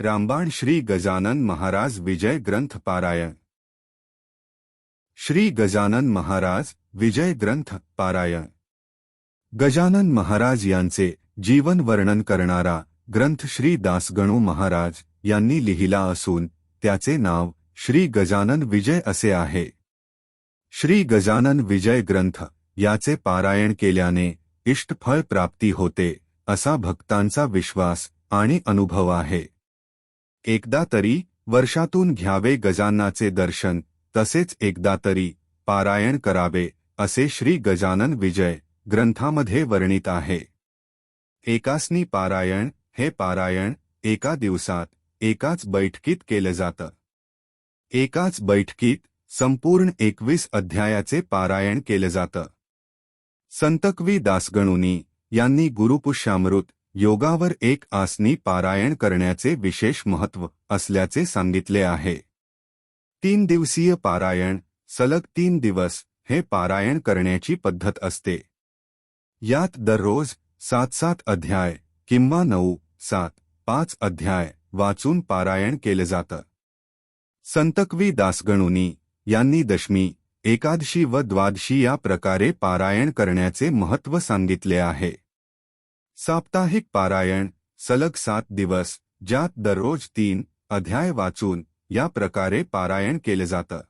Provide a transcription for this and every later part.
रामबाण श्री गजानन महाराज विजय ग्रंथ पारायण। श्री गजानन महाराज विजय ग्रंथ पारायण। गजानन महाराज यांचे जीवन वर्णन करणारा ग्रंथ श्री दासगणू महाराज यांनी लिहिला असून त्याचे नाव श्री गजानन विजय असे आहे. श्री गजानन विजय ग्रंथ याचे पारायण केल्याने इष्टफळ प्राप्ती होते असा भक्तांचा विश्वास आणि अनुभव आहे. एकदा तरी वर्षातून घ्यावे गजाननाचे दर्शन तसेच एकदा तरी पारायण करावे असे श्री गजानन विजय ग्रंथामध्ये वर्णित आहे. एकासनी पारायण हे पारायण एका दिवसात एकाच बैठकीत केलं जातं. एकाच बैठकीत संपूर्ण एकवीस अध्यायाचे पारायण केलं जातं. संतकवी दासगणुनी यांनी गुरुपुष्यामृत योगावर एक आसनी पारायण करण्याचे विशेष महत्त्व असल्याचे सांगितले आहे. तीन दिवसीय पारायण सलग तीन दिवस हे पारायण करण्याची पद्धत असते. यात दररोज सात सात अध्याय किंवा नऊ सात पाच अध्याय वाचून पारायण केलं जातं. संतकवी दासगणुनी यांनी दशमी एकादशी व द्वादशी या प्रकारे पारायण करण्याचे महत्त्व सांगितले आहे. साप्ताहिक पारायण सलग सात दिवस ज्यात दररोज तीन अध्याय वाचून या प्रकारे पारायण केले जातं.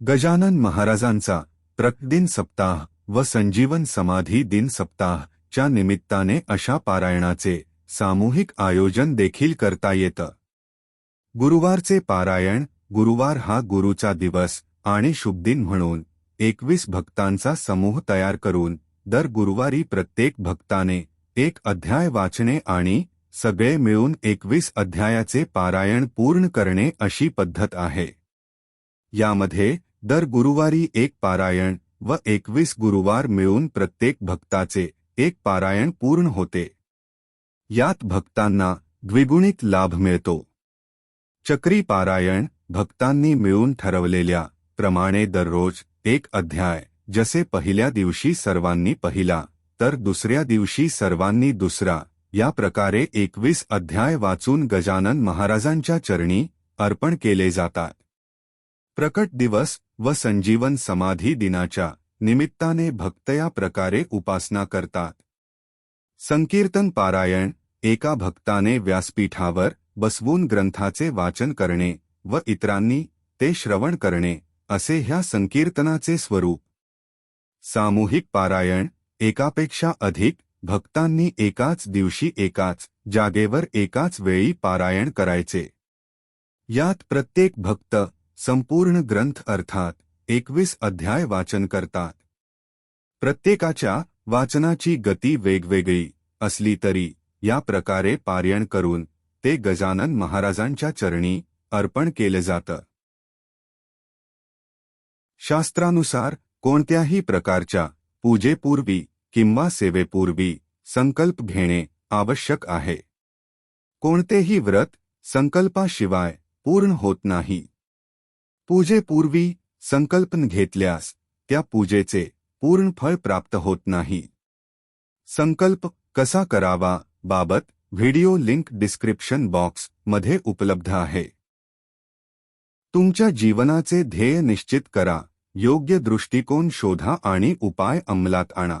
गजानन महाराजांचा प्रकदिन सप्ताह व संजीवन समाधी दिन सप्ताह च्या निमित्ताने अशा पारायणाचे सामूहिक आयोजन देखील करता येतं. गुरुवारचे पारायण गुरुवार हा गुरुचा दिवस आणि शुभदिन म्हणून एकवीस भक्तांचा समूह तयार करून दर गुरुवारी प्रत्येक भक्ताने एक अध्याय वाचणे आणि सगळे मिळून एकवीस अध्यायाचे पारायण पूर्ण करणे अशी पद्धत आहे. यामध्ये दर गुरुवारी एक पारायण व एकवीस गुरुवार मिळून प्रत्येक भक्ताचे एक पारायण पूर्ण होते. यात भक्तांना द्विगुणित लाभ मिळतो. चक्री पारायण भक्तांनी मिळून ठरवलेल्या प्रमाणे दररोज एक अध्याय, जसे पहिल्या दिवशी सर्वांनी पहिला तर दुसऱ्या दिवशी सर्वांनी दुसरा या प्रकारे एकवीस अध्याय वाचून गजानन महाराजांच्या चरणी अर्पण केले जातात. प्रकट दिवस व संजीवन समाधी दिनाच्या निमित्ताने भक्त या प्रकारे उपासना करतात. संकीर्तन पारायण एका भक्ताने व्यासपीठावर बसवून ग्रंथाचे वाचन करणे व इतरांनी ते श्रवण करणे असे ह्या संकीर्तनाचे स्वरूप. सामूहिक पारायण एकापेक्षा अधिक भक्तांनी एकाच दिवशी एकाच जागेवर एकाच वेळी पारायण करायचे. यात प्रत्येक भक्त संपूर्ण ग्रंथ अर्थात एकवीस अध्याय वाचन करतात. प्रत्येकाच्या वाचनाची गती वेगवेगळी असली तरी या प्रकारे पारायण करून ते गजानन महाराजांच्या चरणी अर्पण केले जातं. शास्त्रानुसार कोणत्याही प्रकारच्या पूजेपूर्वी किंवा सेवेपूर्वी संकल्प घेणे आवश्यक आहे. कोणतेही व्रत, संकल्पाशिवाय पूर्ण होत नाही. पूजेपूर्वी संकल्पन घेतल्यास, त्या पूजेचे पूर्ण फळ प्राप्त होत नाही. संकल्प कसा करावा बाबत व्हिडिओ लिंक डिस्क्रिप्शन बॉक्स मध्ये उपलब्ध आहे. तुमच्या जीवनाचे ध्येय निश्चित करा, योग्य दृष्टिकोन शोधा आणि उपाय अंमलात आणा.